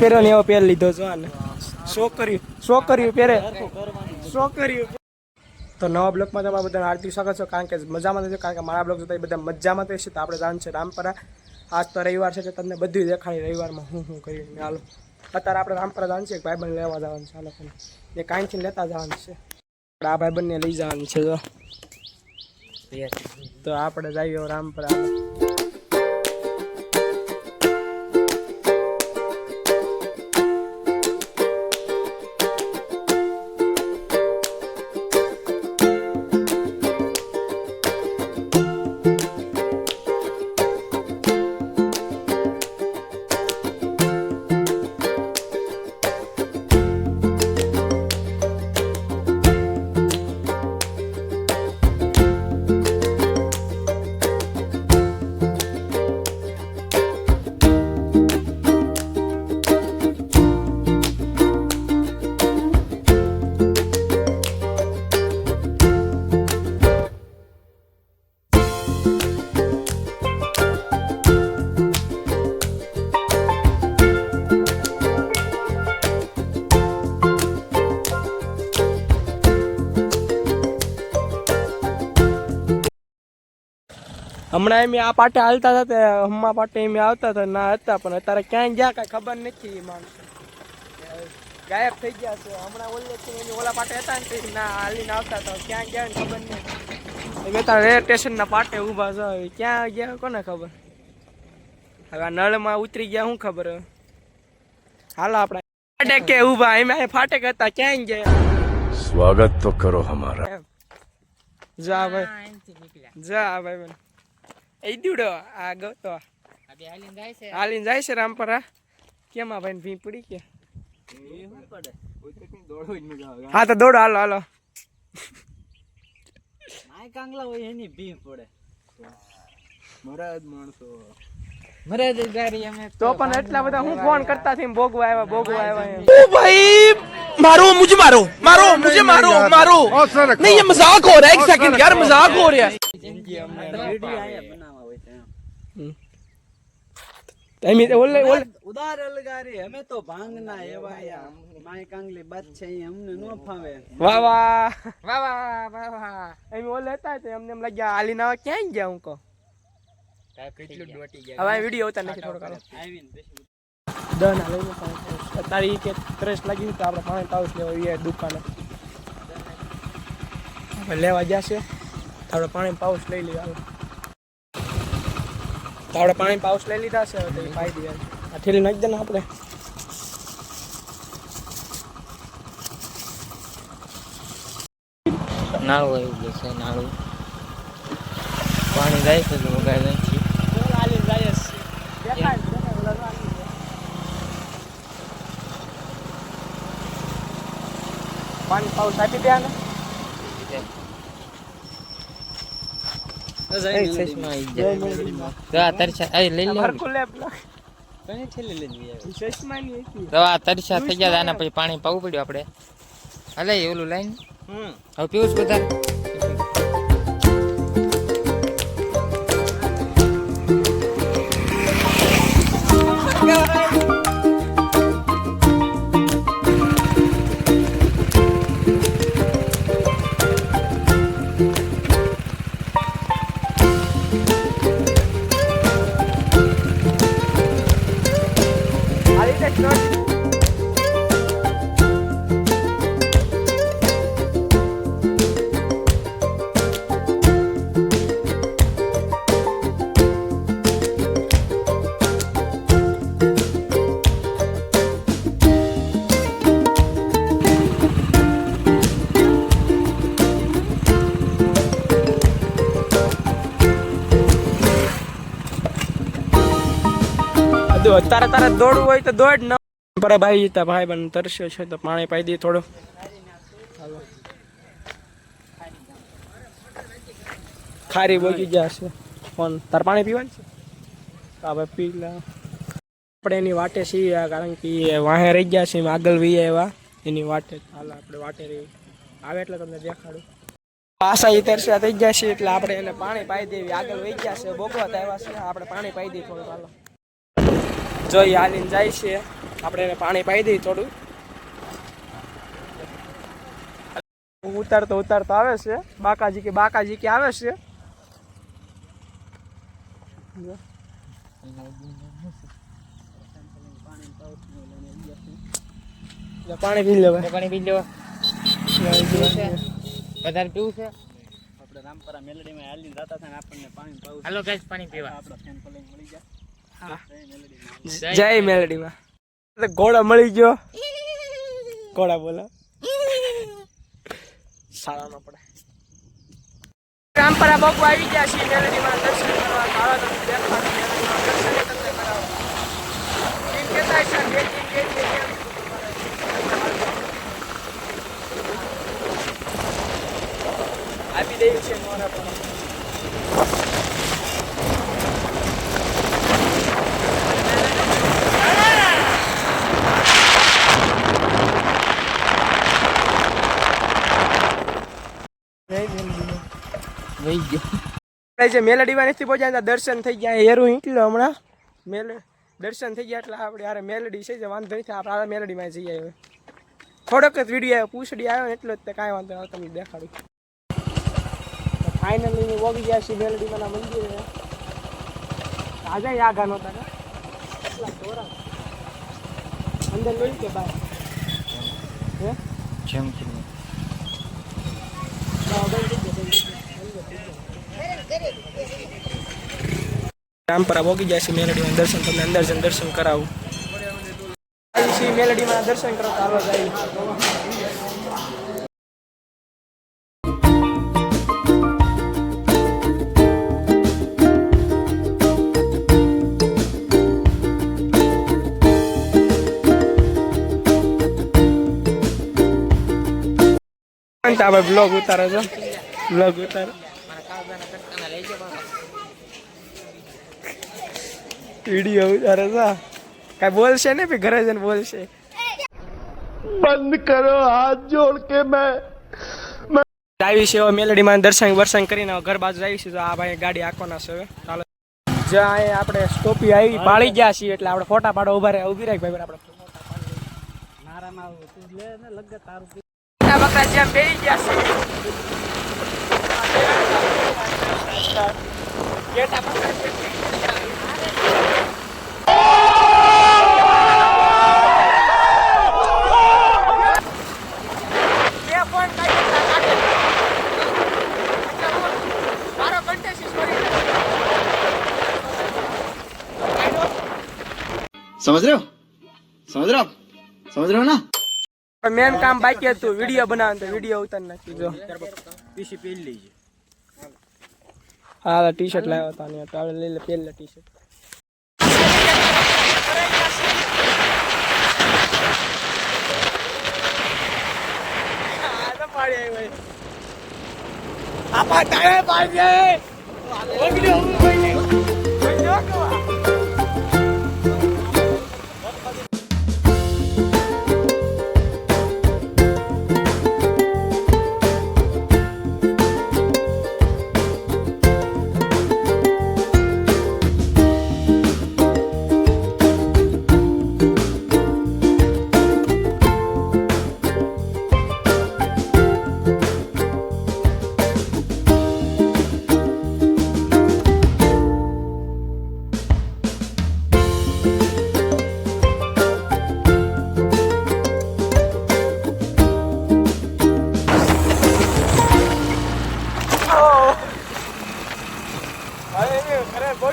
પહેરો ને એવો પહેર લીધો જો આને. શો કર્યું પહેરે. કર્યું તો નવા બ્લોકમાં તમારા બધાને હાર્દિક સ્વાગત છે. કારણ કે મજામાં થશે કારણ કે મારા બ્લોગ જોતા બધા મજામાં થશે તો આપણે જાણ છે રામપરા. આજ તો રવિવાર છે તો તમને બધું દેખાડી રવિવારમાં હું શું કર્યું હાલો. અત્યારે આપણે રામપરા જવાનું છે. ભાઈબંધ લેવા જવાનું છે. આ લોકોને એ કાંઈથી લેતા જવાનું છે. આપણે આ ભાઈબંધને લઈ જવાનું છે જો. તો આપણે જઈએ રામપરા. હમણાં એમ આ પાટે હાલતા હતા તે હમણાં પાટે એમ આવતા હતા ના હતા પણ અત્યારે ક્યાંય ગયા કાંઈ ખબર નથી એ માણસ. ગાયબ થઈ ગયા છે. હમણાં ઓલે ઓલા પાટે હતા ને ના હાલીને આવતા હતા. ક્યાં ગયા ખબર નહીં. અત્યારે રેલવે સ્ટેશનના પાટે ઊભા છે. ક્યાં ગયા કોને ખબર? હવે આ નળમાં ઉતરી ગયા શું ખબર હાલ આપણે. ફાટે કે ઊભા એમ ફાટે હતા ક્યાં ગયા? સ્વાગત તો કરો હમારા જા ભાઈ. જા ભાઈ. એ દીવડો આ ગતો હાલીને જાય છે રામપરા કેમાં ભાઈ ભી પડી કે હા તો દોડો હાલો હાલો કાંગલા હોય એની ભી પડે મહારાજ માણસો મરે ગાડી અમે તો પણ એટલા બધા હું ફોન કરતા થી ભોગવા આવ્યા ભોગવા આવ્યા એમ. मारो मुझे मारो मारो मुझे मारो मारो नहीं ये मजाक हो रहा है एक सेकंड यार मजाक हो रहा है ઓલે ઓલે ઉદાર અલગારી અમે તો ભાંગના એવા યા. માય કાંગલી બાત છે અમને ન ફાવે. વાહ વાહ વાહ વાહ વાહ વાહ. એમ ઓલે હતા તો એમને એમ લાગ્યા હાલીને આવા ક્યાં ગયા હું કહો? હવે વીડિયો ઉતાર નાખી થોડો આવીને દન આ લઈને તારી કે ત્રેસ લાગી તો આપણે પાણી પાઉસ લેવા એ દુકાને. આપણે લેવા ગયા છે આપણે પાણી પાઉસ લઈ લઈએ. તો આપણે પાણી પાઉસ લઈ લીધા છે તો એ પાઈ દઈએ. આ ઠેલી નાખી દે ને આપણે. નાળું આવ્યું ગયું છે નાળું. પાણી જાય છે તો વગાડે નથી પાણી પાઉસ આપી દે ને આવી જાય તો આ તરસા લઈ લે કઈ તો તરસા થઈ ગયા આના પછી પાણી પાવું પડ્યું આપણે. હાલે ઓલું લાઈન હમ. હવે પીવું છું બધા તારે તારે દોડવું હોય તો દોડ, ન પર ભાઈ તા ભાઈ બન તરસ્યો છે, તો પાણી પાઈ દઈએ થોડું. ખારી બોગી ગયા છે. ફોન. તાર પાણી પીવાનું છે? હા ભાઈ પી લે. આપણે એની વાટે છીએ, કારણ કે એ વાહે રહી ગયા છે આગળ વી એવા. એની વાટે હાલ આપણે વાટે રહી આવે એટલે તમને દેખાડું. પાસા ઈ તરસ્યા થઈ ગયા છે એટલે આપણે એને પાણી પાઈ દેવી. આગળ વહી ગયા છે બોગવા આવ્યા છે. આપણે પાણી પાઈ દઈએ થોડું, હાલો. જોઈ હાલીને જાય છે. આપણે એને પાણી પાઈ દઈએ થોડું. ઉતારતો ઉતારતો આવે છે. બાકાજી કે બાકાજી કે આવે છે. પાણી પી લેવા પાણી પી લેવા છે વધારે પીવું છે? આપણે રામપરા મેલડીમાં હાલીને જતા હતા ને આપણને પાણી પાવું હાલો ગાઈસ પાણી પીવા. આપણો સેમ્પલ મળી જાય. જય મેલડીમાં. ઘોડા મળી ગયો. ઘોડા બોલો. શાળામાં પડે. રામપરા બાપુ આવી ગયા છીએ મેલડીમાં દર્શન કરવા. કાળા દેખાડો તમને કરાવો. એમ કહેતા છે આપી દઈએ છીએ મોરા પણ. વહી ગયો. જે મેલડીમાં નથી પહોંચ્યા ત્યાં દર્શન થઈ ગયા હેરું નીકળ્યો હમણાં. મેલ, દર્શન થઈ ગયા એટલે આપણે યાર મેલડી છે, જે વાંધો નથી, આપણે આ મેલડીમાં જઈએ હવે થોડોક જ વીડિયો આવ્યો પૂછડી આવ્યો ને એટલો જ તે કાંઈ વાંધો તમને દેખાડું. ફાઇનલી વોગી ગયા છીએ મેલડીમાંના મંદિરે. આજે આ ગાનો ધોરા અંદર લઈ કે બાય જેમ રામપરા પોગી જાય છે મેલડીમાં. દર્શન તમને અંદર જઈને દર્શન કરાવું. મેલડીમાં દર્શન કરો ચાલો જાય. બ્લોગ ઉતારો છો? બ્લોગ ઉતારો. વીડિયો ઉતારે સા કઈ બોલશે ને પછી ઘરે જઈને બોલશે. બંધ કરો હાથ જોડ કે મેં. આવી છે મેલડીમાં દર્શન વર્શન કરીને ઘર બાજુ આવી છે આ ભાઈ ગાડી આંખોના છે ચાલો. જ્યાં આપણે સ્ટોપી આવી પાળી ગયા છીએ એટલે આપણે ફોટા પાડો ઊભા રહ્યા ઊભી રાખી ભાઈ આપણે બકરા જ્યાં બે ગયા છે. સમજ રહ્યો સમજ રહ્યો સમજ રહ્યો ના? મેન કામ બાકી હતું વીડિયો બનાવવાનું વીડિયો ઉતાર નાખી. જો. પીસી પી લેજો હા ટી શર્ટ લાવ્યો હતો ને તો લઈ લે પહેલા ટી શર્ટ આપા તારે પાડે ઓગડ્યો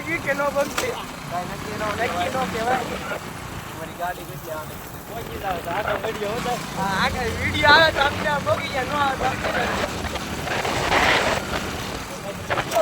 બગી કે નો બગશે નક્કી નો નક્કી નો કહેવાય. મારી ગાડી કેટલી આવે પહોંચી જાવ તો આ તો વીડિયો હતો હા આ કઈ વીડિયો આવે તો આપણે બગી જાય નો આવે તો